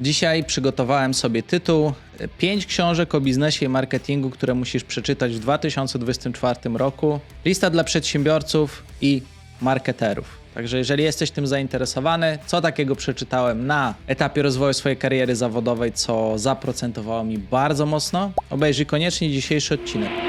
Dzisiaj przygotowałem sobie tytuł 5 książek o biznesie i marketingu, które musisz przeczytać w 2024 roku. Lista dla przedsiębiorców i marketerów. Także jeżeli jesteś tym zainteresowany, co takiego przeczytałem na etapie rozwoju swojej kariery zawodowej, co zaprocentowało mi bardzo mocno, obejrzyj koniecznie dzisiejszy odcinek.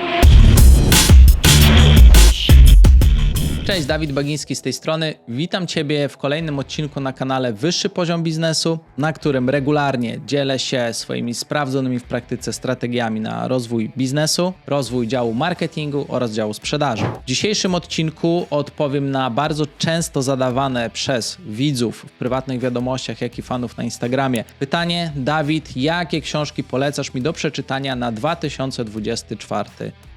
Cześć, Dawid Bagiński z tej strony. Witam Ciebie w kolejnym odcinku na kanale Wyższy Poziom Biznesu, na którym regularnie dzielę się swoimi sprawdzonymi w praktyce strategiami na rozwój biznesu, rozwój działu marketingu oraz działu sprzedaży. W dzisiejszym odcinku odpowiem na bardzo często zadawane przez widzów w prywatnych wiadomościach, jak i fanów na Instagramie pytanie: Dawid, jakie książki polecasz mi do przeczytania na 2024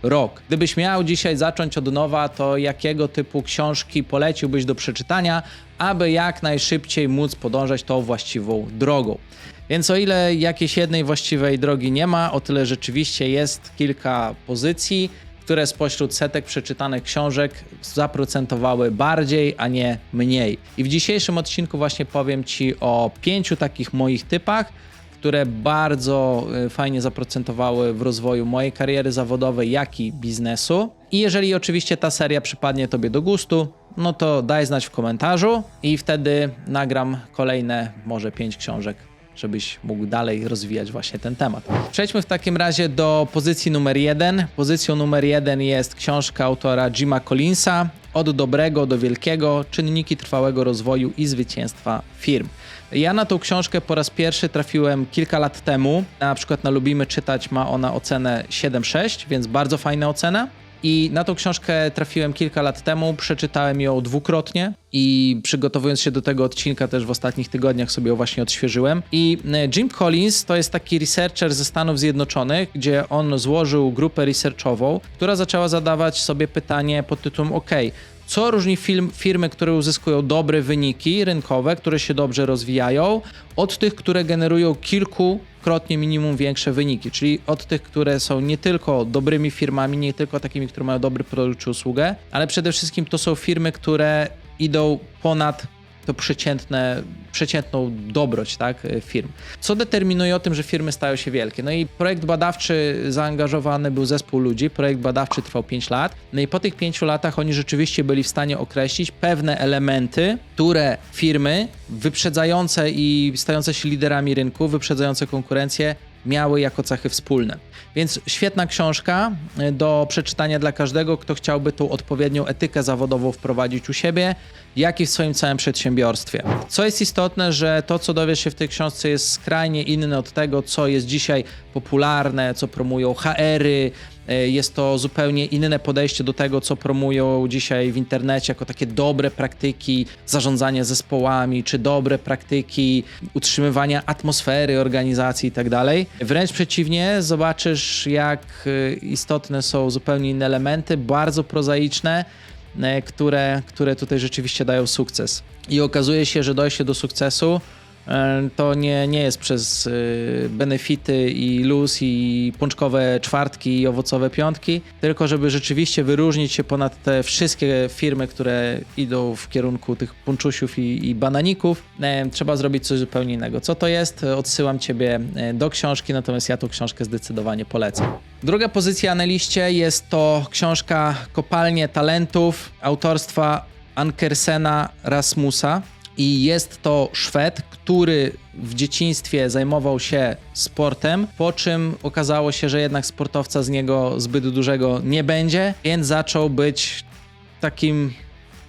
rok? Gdybyś miał dzisiaj zacząć od nowa, to jakiego typu książki poleciłbyś do przeczytania, aby jak najszybciej móc podążać tą właściwą drogą? Więc o ile jakiejś jednej właściwej drogi nie ma, o tyle rzeczywiście jest kilka pozycji, które spośród setek przeczytanych książek zaprocentowały bardziej, a nie mniej. I w dzisiejszym odcinku właśnie powiem Ci o pięciu takich moich typach, które bardzo y, fajnie zaprocentowały w rozwoju mojej kariery zawodowej, jak i biznesu. I jeżeli oczywiście ta seria przypadnie Tobie do gustu, no to daj znać w komentarzu i wtedy nagram kolejne może pięć książek żebyś mógł dalej rozwijać właśnie ten temat. Przejdźmy w takim razie do pozycji numer jeden. Pozycją numer jeden jest książka autora Jima Collinsa Od dobrego do wielkiego czynniki trwałego rozwoju i zwycięstwa firm. Ja na tą książkę po raz pierwszy trafiłem kilka lat temu. Na przykład na Lubimy Czytać ma ona ocenę 7,6, więc bardzo fajna ocena. I na tą książkę trafiłem kilka lat temu, przeczytałem ją dwukrotnie i przygotowując się do tego odcinka też w ostatnich tygodniach sobie ją właśnie odświeżyłem. I e, Jim Collins to jest taki researcher ze Stanów Zjednoczonych, gdzie on złożył grupę researchową, która zaczęła zadawać sobie pytanie pod tytułem OK, co różni film, firmy, które uzyskują dobre wyniki rynkowe, które się dobrze rozwijają, od tych, które generują kilkukrotnie minimum większe wyniki, czyli od tych, które są nie tylko dobrymi firmami, nie tylko takimi, które mają dobry produkt czy usługę, ale przede wszystkim to są firmy, które idą ponad to przeciętne, przeciętną dobroć tak, firm. Co determinuje o tym, że firmy stają się wielkie? No i projekt badawczy zaangażowany był zespół ludzi, projekt badawczy trwał 5 lat. No i po tych 5 latach oni rzeczywiście byli w stanie określić pewne elementy, które firmy wyprzedzające i stające się liderami rynku, wyprzedzające konkurencję, miały jako cechy wspólne. Więc świetna książka y, do przeczytania dla każdego, kto chciałby tą odpowiednią etykę zawodową wprowadzić u siebie, jak i w swoim całym przedsiębiorstwie. Co jest istotne, że to, co dowiesz się w tej książce, jest skrajnie inne od tego, co jest dzisiaj popularne, co promują HR-y. Y, Jest to zupełnie inne podejście do tego, co promują dzisiaj w internecie, jako takie dobre praktyki zarządzania zespołami, czy dobre praktyki utrzymywania atmosfery organizacji i tak dalej. Wręcz przeciwnie, zobaczysz, jak y, istotne są zupełnie inne elementy, bardzo prozaiczne, e, które, które tutaj rzeczywiście dają sukces. I okazuje się, że dojście do sukcesu e, to nie, nie jest przez y, benefity i luz i pączkowe czwartki i owocowe piątki, tylko żeby rzeczywiście wyróżnić się ponad te wszystkie firmy, które idą w kierunku tych ponczusiów i, i bananików, e, trzeba zrobić coś zupełnie innego. Co to jest? Odsyłam Ciebie e, do książki, natomiast ja tą książkę zdecydowanie polecam. Druga pozycja na liście jest to książka Kopalnie Talentów autorstwa Ankersena Rasmusa. I jest to Szwed, który w dzieciństwie zajmował się sportem, po czym okazało się, że jednak sportowca z niego zbyt dużego nie będzie, więc zaczął być takim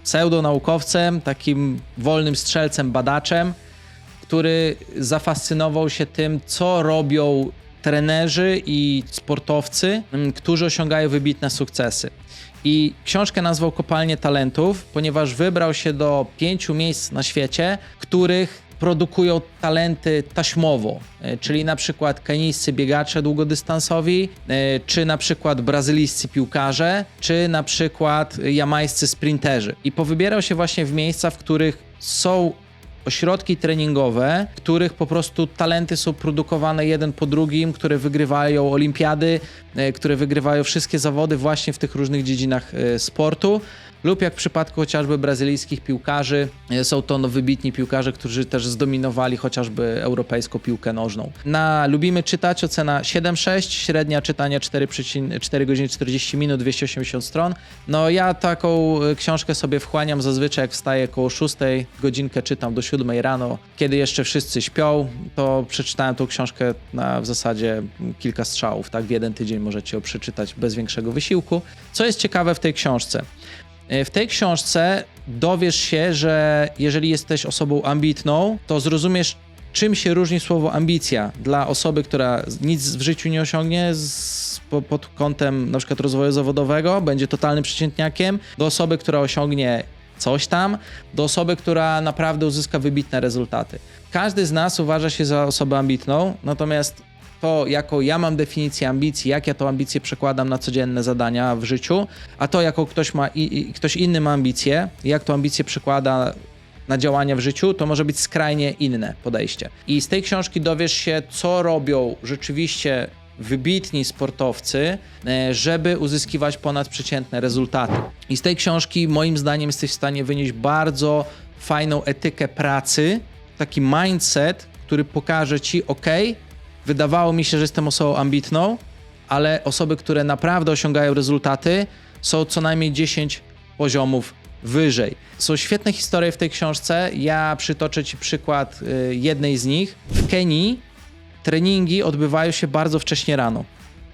pseudonaukowcem, takim wolnym strzelcem, badaczem, który zafascynował się tym, co robią trenerzy i sportowcy, którzy osiągają wybitne sukcesy. I książkę nazwał Kopalnie Talentów, ponieważ wybrał się do pięciu miejsc na świecie, których produkują talenty taśmowo, e, czyli na przykład kenijscy biegacze długodystansowi, e, czy na przykład brazylijscy piłkarze, czy na przykład jamańscy sprinterzy. I powybierał się właśnie w miejsca, w których są ośrodki treningowe, których po prostu talenty są produkowane jeden po drugim, które wygrywają olimpiady, e, które wygrywają wszystkie zawody właśnie w tych różnych dziedzinach e, sportu. Lub jak w przypadku chociażby brazylijskich piłkarzy, e, są to no, wybitni piłkarze, którzy też zdominowali chociażby europejską piłkę nożną. Na Lubimy Czytać ocena 7,6, średnia czytania 4,4 godziny 40 minut, 280 stron. No ja taką e, książkę sobie wchłaniam zazwyczaj jak wstaję koło 6, godzinkę czytam do 7 rano, kiedy jeszcze wszyscy śpią, to przeczytałem tą książkę na w zasadzie kilka strzałów, tak? W jeden tydzień możecie ją przeczytać bez większego wysiłku. Co jest ciekawe w tej książce? E, W tej książce dowiesz się, że jeżeli jesteś osobą ambitną, to zrozumiesz, czym się różni słowo ambicja dla osoby, która nic w życiu nie osiągnie z, po, pod kątem na przykład rozwoju zawodowego, będzie totalnym przeciętniakiem, do osoby, która osiągnie coś tam, do osoby, która naprawdę uzyska wybitne rezultaty. Każdy z nas uważa się za osobę ambitną, natomiast to, jaką ja mam definicję ambicji, jak ja tą ambicję przekładam na codzienne zadania w życiu, a to, jaką ktoś ma i, i ktoś inny ma ambicję, jak tą ambicję przekłada na działania w życiu, to może być skrajnie inne podejście. I z tej książki dowiesz się, co robią rzeczywiście wybitni sportowcy, e, żeby uzyskiwać ponadprzeciętne rezultaty. I z tej książki, moim zdaniem, jesteś w stanie wynieść bardzo fajną etykę pracy, taki mindset, który pokaże ci, ok, wydawało mi się, że jestem osobą ambitną, ale osoby, które naprawdę osiągają rezultaty, są co najmniej 10 poziomów wyżej. Są świetne historie w tej książce. Ja przytoczę Ci przykład y, jednej z nich. W Kenii treningi odbywają się bardzo wcześnie rano.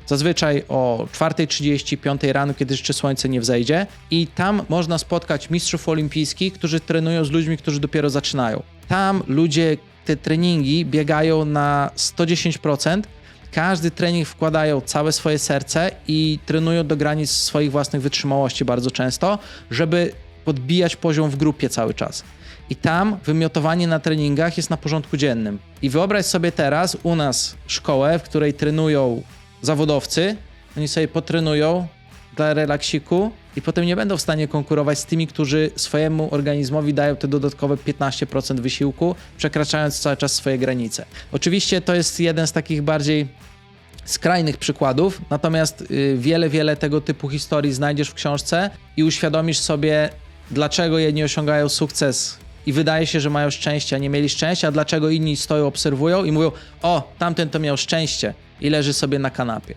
Zazwyczaj o 4.30, 5 rano, kiedy jeszcze słońce nie wzejdzie. I tam można spotkać mistrzów olimpijskich, którzy trenują z ludźmi, którzy dopiero zaczynają. Tam ludzie te treningi biegają na 110%. Każdy trening wkładają całe swoje serce i trenują do granic swoich własnych wytrzymałości bardzo często, żeby podbijać poziom w grupie cały czas. I tam wymiotowanie na treningach jest na porządku dziennym. I wyobraź sobie teraz u nas szkołę, w której trenują zawodowcy, oni sobie potrenują dla relaksiku i potem nie będą w stanie konkurować z tymi, którzy swojemu organizmowi dają te dodatkowe 15% wysiłku, przekraczając cały czas swoje granice. Oczywiście to jest jeden z takich bardziej skrajnych przykładów, natomiast y, wiele, wiele tego typu historii znajdziesz w książce i uświadomisz sobie, dlaczego jedni osiągają sukces i wydaje się, że mają szczęście, a nie mieli szczęścia, a dlaczego inni stoją, obserwują i mówią, o, tamten to miał szczęście i leży sobie na kanapie.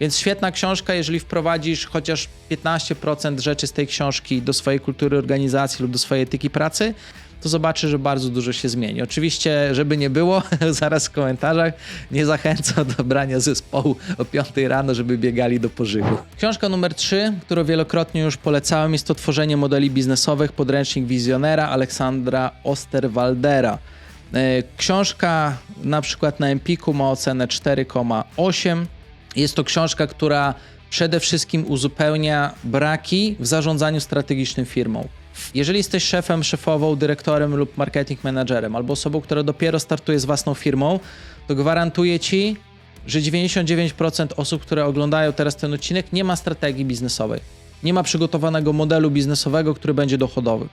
Więc świetna książka, jeżeli wprowadzisz chociaż 15% rzeczy z tej książki do swojej kultury organizacji lub do swojej etyki pracy, to zobaczysz, że bardzo dużo się zmieni. Oczywiście, żeby nie było, zaraz w komentarzach nie zachęcam do brania zespołu o 5 rano, żeby biegali do pożygu. Książka numer 3, którą wielokrotnie już polecałem, jest to Tworzenie modeli biznesowych, podręcznik wizjonera Aleksandra Osterwaldera. E, Książka na przykład na Empiku ma ocenę 4,8. Jest to książka, która przede wszystkim uzupełnia braki w zarządzaniu strategicznym firmą. Jeżeli jesteś szefem, szefową, dyrektorem lub marketing managerem, albo osobą, która dopiero startuje z własną firmą, to gwarantuję ci, że 99% osób, które oglądają teraz ten odcinek, nie ma strategii biznesowej. Nie ma przygotowanego modelu biznesowego, który będzie dochodowy.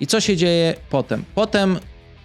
I co się dzieje potem? Potem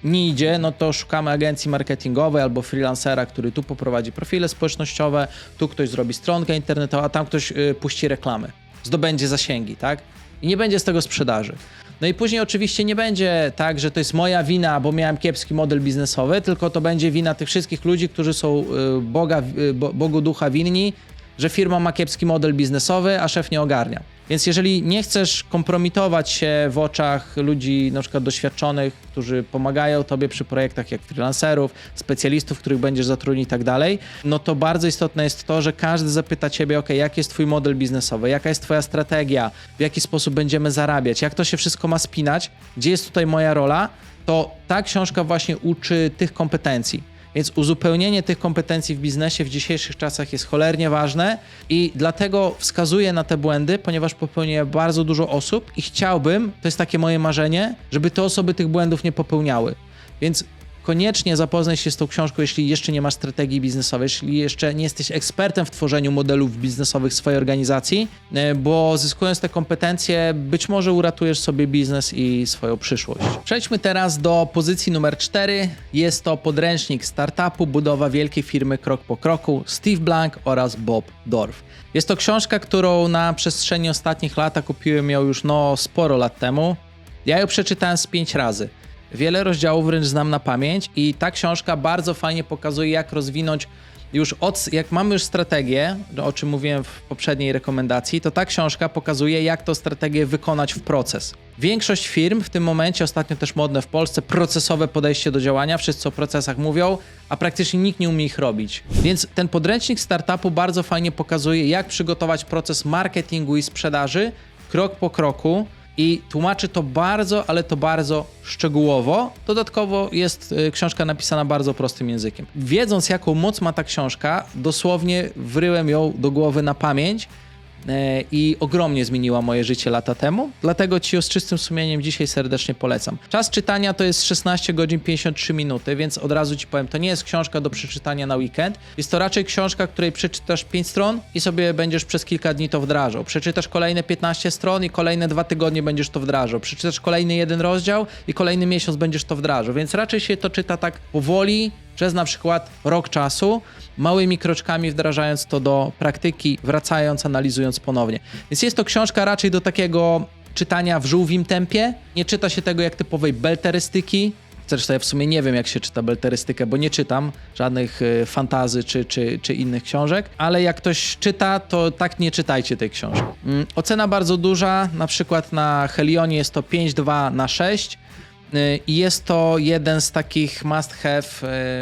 nie idzie, no to szukamy agencji marketingowej albo freelancera, który tu poprowadzi profile społecznościowe, tu ktoś zrobi stronkę internetową, a tam ktoś y, puści reklamy, zdobędzie zasięgi, tak? I nie będzie z tego sprzedaży. No i później oczywiście nie będzie tak, że to jest moja wina, bo miałem kiepski model biznesowy, tylko to będzie wina tych wszystkich ludzi, którzy są y, Boga, y, Bo- Bogu ducha winni, że firma ma kiepski model biznesowy, a szef nie ogarnia. Więc jeżeli nie chcesz kompromitować się w oczach ludzi na przykład doświadczonych, którzy pomagają tobie przy projektach jak freelancerów, specjalistów, których będziesz zatrudnić i tak dalej, no to bardzo istotne jest to, że każdy zapyta ciebie, ok, jaki jest twój model biznesowy, jaka jest twoja strategia, w jaki sposób będziemy zarabiać, jak to się wszystko ma spinać, gdzie jest tutaj moja rola, to ta książka właśnie uczy tych kompetencji. Więc uzupełnienie tych kompetencji w biznesie w dzisiejszych czasach jest cholernie ważne i dlatego wskazuję na te błędy, ponieważ popełnię bardzo dużo osób i chciałbym, to jest takie moje marzenie, żeby te osoby tych błędów nie popełniały. Więc koniecznie zapoznaj się z tą książką, jeśli jeszcze nie masz strategii biznesowej, jeśli jeszcze nie jesteś ekspertem w tworzeniu modelów biznesowych swojej organizacji, e, bo zyskując te kompetencje, być może uratujesz sobie biznes i swoją przyszłość. Przejdźmy teraz do pozycji numer 4. Jest to podręcznik startupu, budowa wielkiej firmy krok po kroku, Steve Blank oraz Bob Dorf. Jest to książka, którą na przestrzeni ostatnich lat kupiłem ją już no sporo lat temu. Ja ją przeczytałem z pięć razy. Wiele rozdziałów wręcz znam na pamięć i ta książka bardzo fajnie pokazuje, jak rozwinąć już od, jak mamy już strategię, o czym mówiłem w poprzedniej rekomendacji, to ta książka pokazuje, jak tą strategię wykonać w proces. Większość firm w tym momencie, ostatnio też modne w Polsce, procesowe podejście do działania, wszyscy o procesach mówią, a praktycznie nikt nie umie ich robić. Więc ten podręcznik startupu bardzo fajnie pokazuje, jak przygotować proces marketingu i sprzedaży krok po kroku, i tłumaczy to bardzo, ale to bardzo szczegółowo. Dodatkowo jest y, książka napisana bardzo prostym językiem. Wiedząc, jaką moc ma ta książka, dosłownie wryłem ją do głowy na pamięć i ogromnie zmieniła moje życie lata temu. Dlatego Ci z czystym sumieniem dzisiaj serdecznie polecam. Czas czytania to jest 16 godzin 53 minuty, więc od razu Ci powiem, to nie jest książka do przeczytania na weekend. Jest to raczej książka, której przeczytasz 5 stron i sobie będziesz przez kilka dni to wdrażał. Przeczytasz kolejne 15 stron i kolejne 2 tygodnie będziesz to wdrażał. Przeczytasz kolejny jeden rozdział i kolejny miesiąc będziesz to wdrażał. Więc raczej się to czyta tak powoli, przez na przykład rok czasu, małymi kroczkami wdrażając to do praktyki, wracając, analizując ponownie. Więc jest to książka raczej do takiego czytania w żółwim tempie. Nie czyta się tego jak typowej belterystyki. Zresztą ja w sumie nie wiem, jak się czyta belterystykę, bo nie czytam żadnych y, fantazy czy, czy, czy innych książek, ale jak ktoś czyta, to tak nie czytajcie tej książki. Mm, Ocena bardzo duża, na przykład na Helionie jest to 5,2 na 6. Y, I jest to jeden z takich must have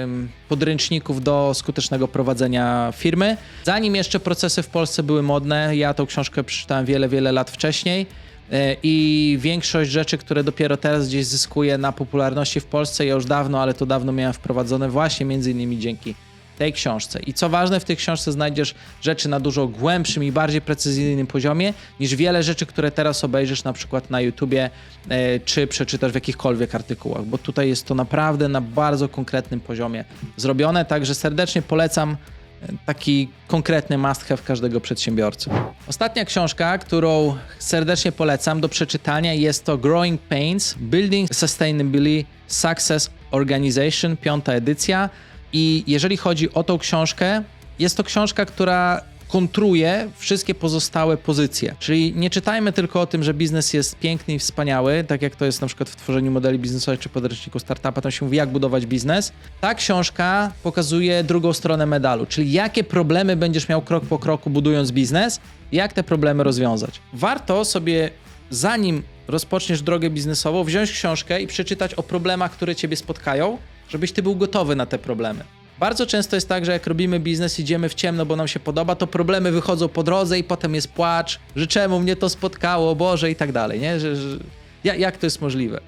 ym, podręczników do skutecznego prowadzenia firmy. Zanim jeszcze procesy w Polsce były modne, ja tą książkę przeczytałem wiele, wiele lat wcześniej. y, I większość rzeczy, które dopiero teraz gdzieś zyskuje na popularności w Polsce, ja już dawno, ale to dawno miałem wprowadzone właśnie między innymi dzięki tej książce. I co ważne, w tej książce znajdziesz rzeczy na dużo głębszym i bardziej precyzyjnym poziomie niż wiele rzeczy, które teraz obejrzysz na przykład na YouTubie e, czy przeczytasz w jakichkolwiek artykułach, bo tutaj jest to naprawdę na bardzo konkretnym poziomie zrobione, także serdecznie polecam e, taki konkretny must have każdego przedsiębiorcy. Ostatnia książka, którą serdecznie polecam do przeczytania jest to Growing Pains Building Sustainability Success Organization, piąta edycja. I jeżeli chodzi o tą książkę, jest to książka, która kontruje wszystkie pozostałe pozycje. Czyli nie czytajmy tylko o tym, że biznes jest piękny i wspaniały, tak jak to jest na przykład w tworzeniu modeli biznesowych czy podręczniku startupa, tam się mówi, jak budować biznes. Ta książka pokazuje drugą stronę medalu, czyli jakie problemy będziesz miał krok po kroku budując biznes, jak te problemy rozwiązać. Warto sobie, zanim rozpoczniesz drogę biznesową, wziąć książkę i przeczytać o problemach, które ciebie spotkają, żebyś ty był gotowy na te problemy. Bardzo często jest tak, że jak robimy biznes, idziemy w ciemno, bo nam się podoba, to problemy wychodzą po drodze i potem jest płacz, że czemu mnie to spotkało, Boże i tak dalej, nie? Że, że, ja- jak to jest możliwe?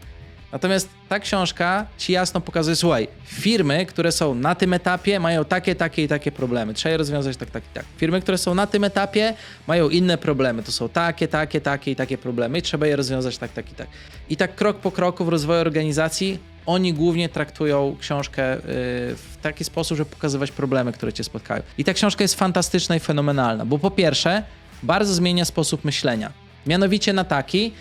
Natomiast ta książka ci jasno pokazuje, słuchaj, firmy, które są na tym etapie, mają takie, takie i takie problemy. Trzeba je rozwiązać tak, tak i tak. Firmy, które są na tym etapie, mają inne problemy. To są takie, takie, takie i takie problemy i trzeba je rozwiązać tak, tak i tak. I tak krok po kroku w rozwoju organizacji oni głównie traktują książkę y, w taki sposób, żeby pokazywać problemy, które cię spotkają. I ta książka jest fantastyczna i fenomenalna, bo po pierwsze, bardzo zmienia sposób myślenia. Mianowicie na taki,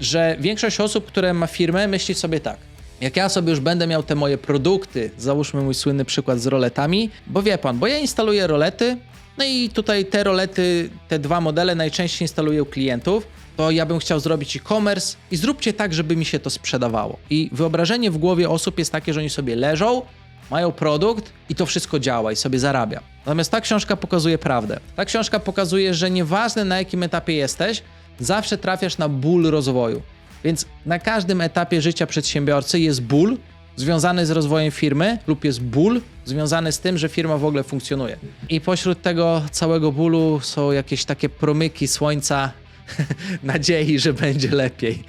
że większość osób, które ma firmę, myśli sobie tak. Jak ja sobie już będę miał te moje produkty, załóżmy mój słynny przykład z roletami, bo wie pan, bo ja instaluję rolety, no i tutaj te rolety, te dwa modele najczęściej instaluję u klientów, to ja bym chciał zrobić e-commerce i zróbcie tak, żeby mi się to sprzedawało. I wyobrażenie w głowie osób jest takie, że oni sobie leżą, mają produkt i to wszystko działa i sobie zarabia. Natomiast ta książka pokazuje prawdę. Ta książka pokazuje, że nieważne na jakim etapie jesteś, zawsze trafiasz na ból rozwoju. Więc na każdym etapie życia przedsiębiorcy jest ból związany z rozwojem firmy lub jest ból związany z tym, że firma w ogóle funkcjonuje. I pośród tego całego bólu są jakieś takie promyki słońca nadziei, że będzie lepiej.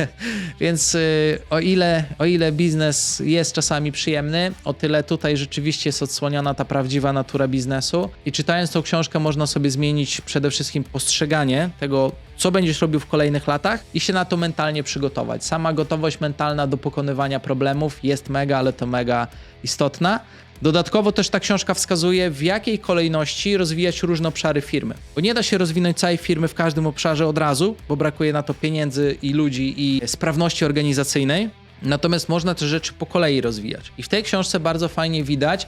Więc y, o ile, o ile biznes jest czasami przyjemny, o tyle tutaj rzeczywiście jest odsłoniona ta prawdziwa natura biznesu. I czytając tą książkę, można sobie zmienić przede wszystkim postrzeganie tego, co będziesz robił w kolejnych latach i się na to mentalnie przygotować. Sama gotowość mentalna do pokonywania problemów jest mega, ale to mega istotna. Dodatkowo też ta książka wskazuje, w jakiej kolejności rozwijać różne obszary firmy. Bo nie da się rozwinąć całej firmy w każdym obszarze od razu, bo brakuje na to pieniędzy i ludzi i sprawności organizacyjnej. Natomiast można te rzeczy po kolei rozwijać. I w tej książce bardzo fajnie widać,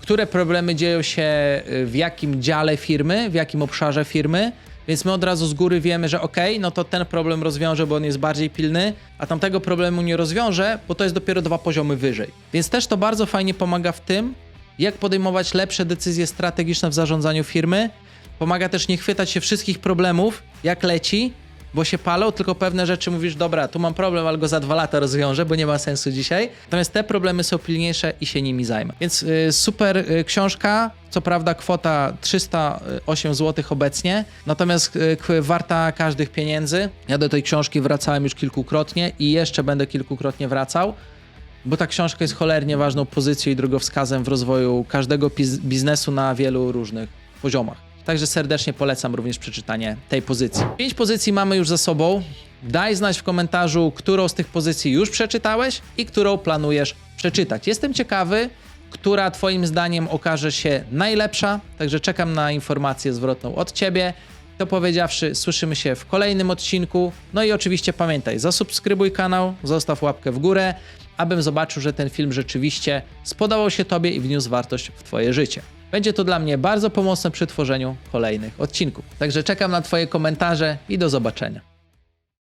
które problemy dzieją się y, w jakim dziale firmy, w jakim obszarze firmy. Więc my od razu z góry wiemy, że ok, no to ten problem rozwiążę, bo on jest bardziej pilny, a tamtego problemu nie rozwiążę, bo to jest dopiero dwa poziomy wyżej. Więc też to bardzo fajnie pomaga w tym, jak podejmować lepsze decyzje strategiczne w zarządzaniu firmy. Pomaga też nie chwytać się wszystkich problemów, jak leci, bo się palą, tylko pewne rzeczy mówisz, dobra, tu mam problem, ale go za dwa lata rozwiążę, bo nie ma sensu dzisiaj. Natomiast te problemy są pilniejsze i się nimi zajmę. Więc y, super y, książka, co prawda kwota 308 zł obecnie, natomiast y, warta każdych pieniędzy. Ja do tej książki wracałem już kilkukrotnie i jeszcze będę kilkukrotnie wracał bo ta książka jest cholernie ważną pozycją i drogowskazem w rozwoju każdego biz- biznesu na wielu różnych poziomach. Także serdecznie polecam również przeczytanie tej pozycji. Pięć pozycji mamy już za sobą. Daj znać w komentarzu, którą z tych pozycji już przeczytałeś i którą planujesz przeczytać. Jestem ciekawy, która Twoim zdaniem okaże się najlepsza, także czekam na informację zwrotną od Ciebie. To powiedziawszy, słyszymy się w kolejnym odcinku. No i oczywiście pamiętaj, zasubskrybuj kanał, zostaw łapkę w górę, abym zobaczył, że ten film rzeczywiście spodobał się Tobie i wniósł wartość w Twoje życie. Będzie to dla mnie bardzo pomocne przy tworzeniu kolejnych odcinków. Także czekam na Twoje komentarze i do zobaczenia.